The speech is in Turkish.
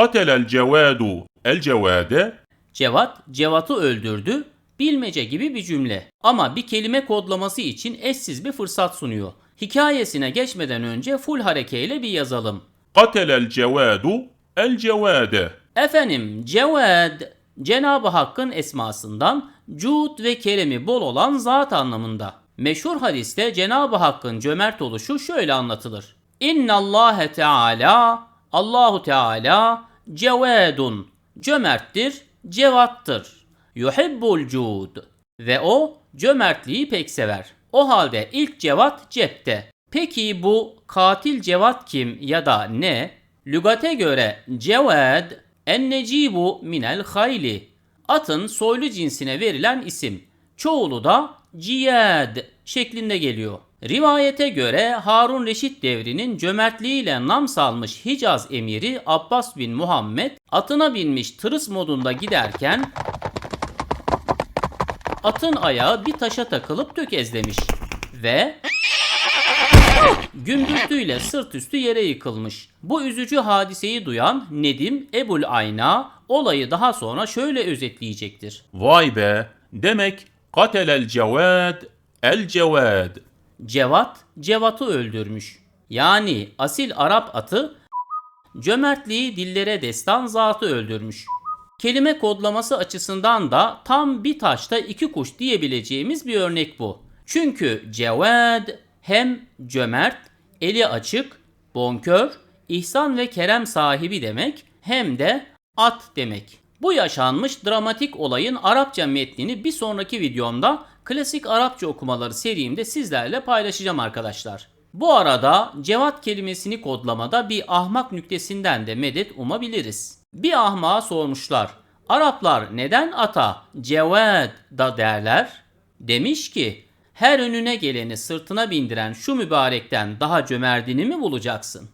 Katelel cevadu el cevade Cevat, Cevat'ı öldürdü. Bilmece gibi bir cümle. Ama bir kelime kodlaması için eşsiz bir fırsat sunuyor. Hikayesine geçmeden önce full harekeyle bir yazalım. Katelel cevadu el cevade Efendim, Cevad, Cenab-ı Hakk'ın esmasından cud ve keremi bol olan zat anlamında. Meşhur hadiste Cenab-ı Hakk'ın cömert oluşu şöyle anlatılır. İnna Allahe Teala, Allahu Teala cevadun, cömerttir, cevattır. Yuhibbul cud ve o cömertliği pek sever. O halde ilk cevat cepte. Peki bu katil cevat kim ya da ne? Lügate göre cevad ennecibu minel hayli. Atın soylu cinsine verilen isim. Çoğulu da ciyad şeklinde geliyor. Rivayete göre Harun Reşit devrinin cömertliğiyle nam salmış Hicaz emiri Abbas bin Muhammed atına binmiş tırıs modunda giderken atın ayağı bir taşa takılıp tökezlemiş ve gümbürtüyle sırt üstü yere yıkılmış. Bu üzücü hadiseyi duyan Nedim Ebul Ayna olayı daha sonra şöyle özetleyecektir. Vay be demek katelel cevad el cevad Cevat, Cevat'ı öldürmüş. Yani asil Arap atı cömertliği dillere destan zatı öldürmüş. Kelime kodlaması açısından da tam bir taşta iki kuş diyebileceğimiz bir örnek bu. Çünkü cevad hem cömert, eli açık, bonkör, ihsan ve kerem sahibi demek hem de at demek. Bu yaşanmış dramatik olayın Arapça metnini bir sonraki videomda klasik Arapça okumaları serimde sizlerle paylaşacağım arkadaşlar. Bu arada cevat kelimesini kodlamada bir ahmak nüktesinden de medet umabiliriz. Bir ahmağa sormuşlar. Araplar neden ata cevad da derler? Demiş ki her önüne geleni sırtına bindiren şu mübarekten daha cömertini mi bulacaksın?